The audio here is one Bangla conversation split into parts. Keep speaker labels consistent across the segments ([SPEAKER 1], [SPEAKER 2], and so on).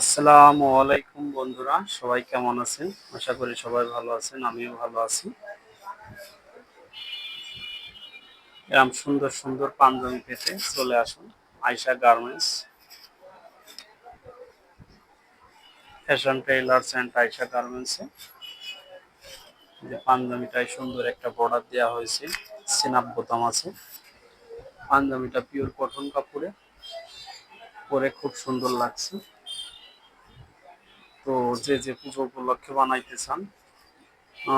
[SPEAKER 1] আসসালামু আলাইকুম বন্ধুরা, সবাই কেমন আছেন? আশা করি সবাই ভালো আছেন, আমিও ভালো আছি। এরম সুন্দর সুন্দর পাঞ্জাবি পেতে চলে আসুন, Ayesha garments. Fashion tailors and Ayesha গার্মেন্টসে যে পাঞ্জাবিটায় সুন্দর একটা বর্ডার দেওয়া হয়েছে, সিনাপ বোতাম আছে। পাঞ্জাবিটা পিওর কটন কাপড়ে, পরে খুব সুন্দর লাগছে। তো যে যে পুজো উপলক্ষে বানাইতে চান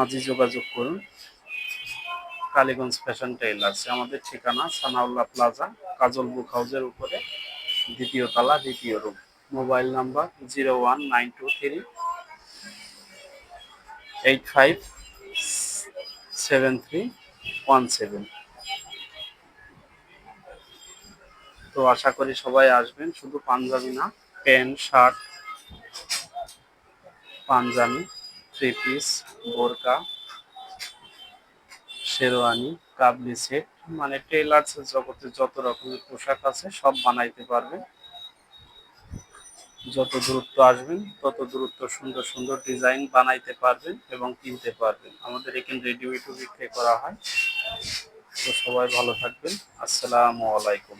[SPEAKER 1] আজই যোগাযোগ করুন। কালীগঞ্জ ফ্যাশন টেইলার্স আমাদের ঠিকানা সানাউল্লাহ প্লাজা, কাজল বুক হাউসের উপরে, দ্বিতীয় তলা, দ্বিতীয় room. Mobile number zero one nine two three eight five seven three one seven. তো আশা করি সবাই আসবেন, শুধু পাঞ্জাবি না, pant, shirt panjabi three piece বোরকা, শেরওয়ানি, কাবলি সেট মানে টেলার্স জগতে যত রকমের পোশাক আছে সব বানাইতে পারবেন। যত দূরত্ব আসবেন, তত দূরত্ব সুন্দর সুন্দর ডিজাইন বানাইতে পারবেন এবং কিনতে পারবেন। আমাদের এখানে রেডিমেডও বিক্রি করা হয়। তো সবাই ভালো থাকবেন। আসসালামু আলাইকুম।